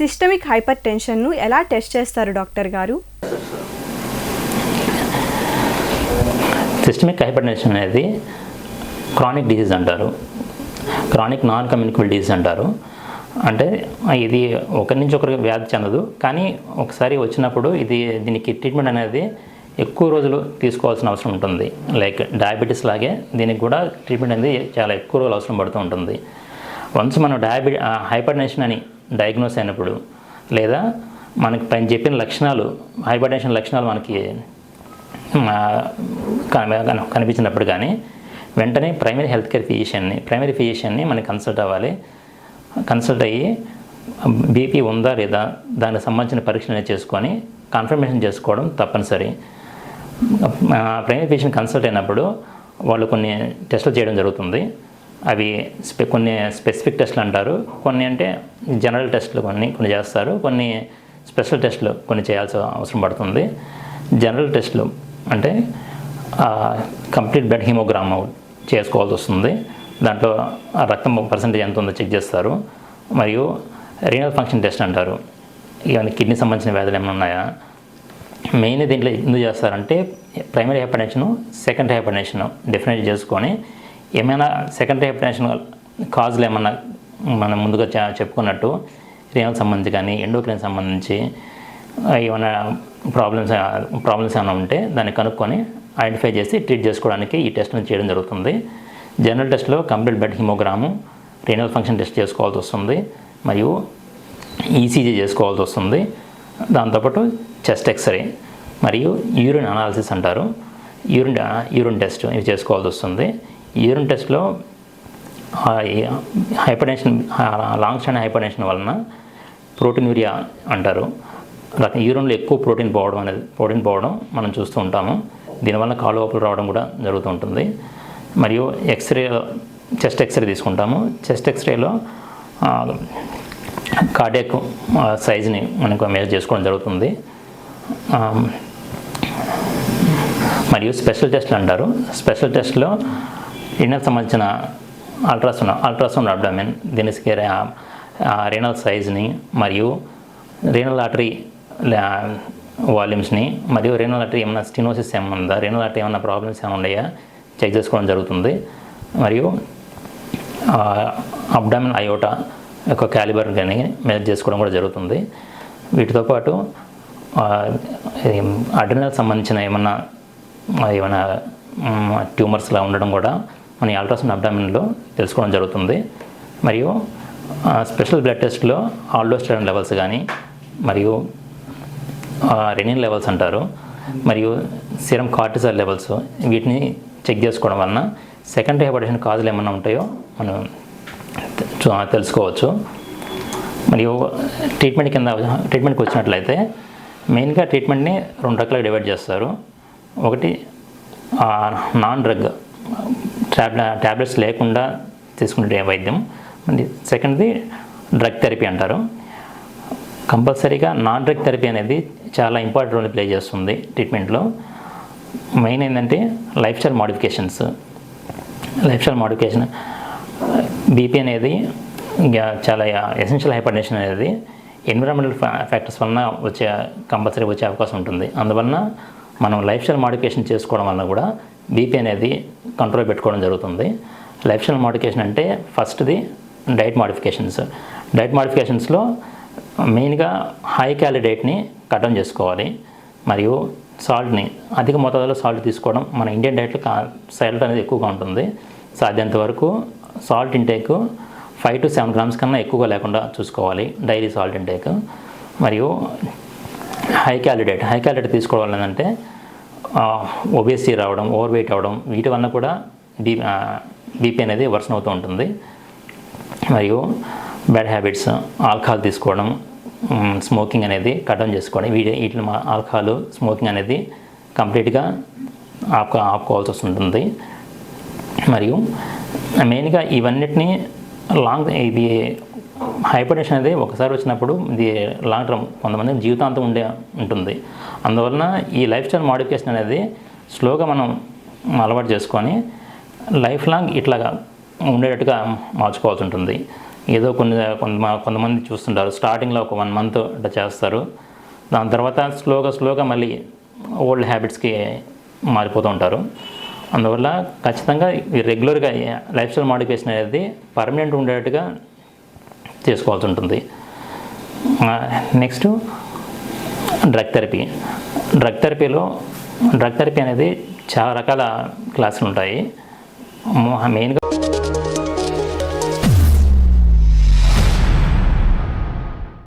Systemic hyper టెన్షన్ను ఎలా test చేస్తారు doctor గారు? సిస్టమిక్ హైపర్టెన్షన్ అనేది క్రానిక్ డిసీజ్ అంటారు. క్రానిక్ నాన్ కమ్యూనికబుల్ డిసీజ్ అంటారు. అంటే ఇది ఒకరి నుంచి ఒకరికి వ్యాధి చెందదు. కానీ ఒకసారి వచ్చినప్పుడు ఇది దీనికి ట్రీట్మెంట్ అనేది ఎక్కువ రోజులు తీసుకోవాల్సిన అవసరం ఉంటుంది. లైక్ డయాబెటీస్ లాగే దీనికి కూడా ట్రీట్మెంట్ అనేది చాలా ఎక్కువ రోజులు అవసరం పడుతూ ఉంటుంది. వన్స్ మనం డయాబెటీ హైపర్ టెన్షన్ అని డయాగ్నోస్ అయినప్పుడు లేదా మనకి పైన చెప్పిన లక్షణాలు హైపర్టెన్షన్ లక్షణాలు మనకి కనిపించినప్పుడు కానీ వెంటనే ప్రైమరీ హెల్త్ కేర్ ఫిజిషియన్ని ప్రైమరీ ఫిజిషియన్ని మనకి కన్సల్ట్ అవ్వాలి. కన్సల్ట్ అయ్యి బీపీ ఉందా లేదా దానికి సంబంధించిన పరీక్షలు చేసుకొని కన్ఫర్మేషన్ చేసుకోవడం తప్పనిసరి. ప్రైమరీ ఫిజిషియన్ కన్సల్ట్ అయినప్పుడు వాళ్ళు కొన్ని టెస్టులు చేయడం జరుగుతుంది. అవి స్పె కొన్ని స్పెసిఫిక్ టెస్ట్లు అంటారు. కొన్ని అంటే జనరల్ టెస్ట్లు కొన్ని కొన్ని చేస్తారు. కొన్ని స్పెషల్ టెస్ట్లు కొన్ని చేయాల్సిన అవసరం పడుతుంది. జనరల్ టెస్ట్లు అంటే కంప్లీట్ బ్లడ్ హిమోగ్రామ్ చేసుకోవాల్సి వస్తుంది. దాంట్లో రక్తం పర్సంటేజ్ ఎంత ఉందో చెక్ చేస్తారు. మరియు రీనల్ ఫంక్షన్ టెస్ట్ అంటారు. ఇవన్నీ కిడ్నీ సంబంధించిన వ్యాధులు ఏమైనా ఉన్నాయా? మెయిన్ దీంట్లో ఎందుకు చేస్తారంటే primary hypertension secondary hypertension definite చేసుకొని ఏమైనా సెకండరీ హైపర్టెన్షన్ కాజులు ఏమన్నా మనం ముందుగా చెప్పుకున్నట్టు రీనల్ సంబంధించి కానీ ఎండోక్రైన్ సంబంధించి ఏమైనా ప్రాబ్లమ్స్ ప్రాబ్లమ్స్ ఏమైనా ఉంటే దాన్ని కనుక్కొని ఐడెంటిఫై చేసి ట్రీట్ చేసుకోవడానికి ఈ టెస్ట్ని చేయడం జరుగుతుంది. జనరల్ టెస్ట్లో complete blood haemogram renal function test చేసుకోవాల్సి వస్తుంది. మరియు ఈసీజీ చేసుకోవాల్సి వస్తుంది. దాంతోపాటు చెస్ట్ ఎక్స్రే మరియు యూరిన్ అనాలిసిస్ అంటారు. యూరిన్ యూరిన్ టెస్ట్ ఇవి చేసుకోవాల్సి వస్తుంది. యూరిన్ టెస్ట్లో హైపర్టెన్షన్ లాంగ్ స్టాండ్ హైపర్టెన్షన్ వలన ప్రోటీన్ యూరియా అంటారు. రక- యూరిన్లో ఎక్కువ ప్రోటీన్ పోవడం అనేది ప్రోటీన్ పోవడం మనం చూస్తూ ఉంటాము. దీనివల్ల కాలు వాపులు రావడం కూడా జరుగుతూ ఉంటుంది. మరియు ఎక్స్రే చెస్ట్ ఎక్స్రే తీసుకుంటాము. చెస్ట్ ఎక్స్రేలో కార్డియాక్ సైజ్ని మనకు మెజర్ చేసుకోవడం జరుగుతుంది. మరియు స్పెషల్ టెస్ట్లు అంటారు. స్పెషల్ టెస్ట్లో రీనల్ సంబంధించిన అల్ట్రాసౌండ్ అల్ట్రాసౌండ్ అబ్డామిన్ దీనికి రీనల్ సైజ్ని మరియు రీనల్ ఆర్టరీ వాల్యూమ్స్ని మరియు రీనల్ ఆర్టరీ ఏమైనా స్టినోసిస్ ఏమైనా ఉందా? రీనల్ ఆర్టరీ ఏమైనా ప్రాబ్లమ్స్ ఏమైనా ఉన్నాయా? చెక్ చేసుకోవడం జరుగుతుంది. మరియు అబ్డామిన్ అయోటా యొక్క క్యాలిబర్ కానీ మెజర్ చేసుకోవడం కూడా జరుగుతుంది. వీటితో పాటు అడ్రినల్ సంబంధించిన ఏమన్నా ఏమైనా ట్యూమర్స్లా ఉండడం కూడా మన అల్ట్రాసౌండ్ అబ్డామిన్లో తెలుసుకోవడం జరుగుతుంది. మరియు స్పెషల్ బ్లడ్ టెస్ట్లో ఆల్డోస్టెరాన్ లెవెల్స్ కానీ మరియు రెనిన్ లెవెల్స్ అంటారు. మరియు సీరం కార్టిజాల్ లెవెల్స్ వీటిని చెక్ చేసుకోవడం వలన సెకండరీ హైపర్టెన్షన్ కాజులు ఏమైనా ఉంటాయో మనం తెలుసుకోవచ్చు. మరియు ట్రీట్మెంట్ కింద ట్రీట్మెంట్కి వచ్చినట్లయితే మెయిన్గా ట్రీట్మెంట్ని రెండు రకాలుగా డివైడ్ చేస్తారు. ఒకటి నాన్ డ్రగ్ ట్యాబ్లె ట్యాబ్లెట్స్ లేకుండా తీసుకునే వైద్యం? సెకండ్ది డ్రగ్ థెరపీ అంటారు. కంపల్సరీగా నాన్ డ్రగ్ థెరపీ అనేది చాలా ఇంపార్టెంట్ రోల్ ప్లే చేస్తుంది ట్రీట్మెంట్లో. మెయిన్ ఏంటంటే life style modifications. Life style modification BP అనేది ఇంకా చాలా ఎసెన్షియల్ హైపర్టెన్షన్ అనేది ఎన్విరాన్మెంటల్ ఫ్యాక్టర్స్ వలన వచ్చే కంపల్సరీ వచ్చే అవకాశం ఉంటుంది. అందువలన మనం లైఫ్ స్టైల్ మాడిఫికేషన్ చేసుకోవడం వలన కూడా బీపీ అనేది కంట్రోల్ పెట్టుకోవడం జరుగుతుంది. లైఫ్ స్టైల్ మోడిఫికేషన్ అంటే ఫస్ట్ది డైట్ మాడిఫికేషన్స్ డైట్ మోడిఫికేషన్స్లో మెయిన్గా హై క్యాలరీ డైట్ని కటన్ చేసుకోవాలి. మరియు సాల్ట్ని అధిక మోతాదులో సాల్ట్ తీసుకోవడం మన ఇండియన్ డైట్లో సాల్ట్ అనేది ఎక్కువగా ఉంటుంది. సాధ్యంత వరకు salt intake five to seven grams కన్నా ఎక్కువగా లేకుండా చూసుకోవాలి డైలీ సాల్ట్ ఇంటేక్ మరియు high calorie diet high calorie diet తీసుకోవడం వల్ల ఏంటంటే ఒబేసిటీ రావడం ఓవర్ వెయిట్ అవడం వీటి వల్ల కూడా బీ బీపీ అనేది వర్షన్ అవుతూ ఉంటుంది. మరియు బ్యాడ్ హ్యాబిట్స్ ఆల్కహాల్ తీసుకోవడం స్మోకింగ్ అనేది కటన్ చేసుకోవడం. వీటి వీటిని ఆల్కహాల్ స్మోకింగ్ అనేది కంప్లీట్గా ఆపు ఆపుకోవాల్సి వస్తుంటుంది. మరియు మెయిన్గా ఇవన్నిటిని లాంగ్ ఇది హైపర్ టెన్షన్ అనేది ఒకసారి వచ్చినప్పుడు ఇది లాంగ్ టర్మ్. కొంతమంది జీవితాంతం ఉండే ఉంటుంది. అందువలన ఈ లైఫ్ స్టైల్ మాడిఫికేషన్ అనేది స్లోగా మనం అలవాటు చేసుకొని లైఫ్ లాంగ్ ఇట్లాగా ఉండేటట్టుగా మార్చుకోవాల్సి ఉంటుంది. ఏదో కొన్ని కొంతమంది చూస్తుంటారు. స్టార్టింగ్లో ఒక వన్ మంత్ అట్లా చేస్తారు. దాని తర్వాత స్లోగా స్లోగా మళ్ళీ ఓల్డ్ హ్యాబిట్స్కి మారిపోతూ ఉంటారు. అందువల్ల ఖచ్చితంగా రెగ్యులర్గా లైఫ్ స్టైల్ మాడిఫికేషన్ అనేది పర్మనెంట్ ఉండేటట్టుగా చేసుకోవాల్సి ఉంటుంది నెక్స్ట్ డ్రగ్ థెరపీ డ్రగ్ థెరపీలో డ్రగ్ థెరపీ అనేది చాలా రకాల క్లాసులు ఉంటాయి మెయిన్గా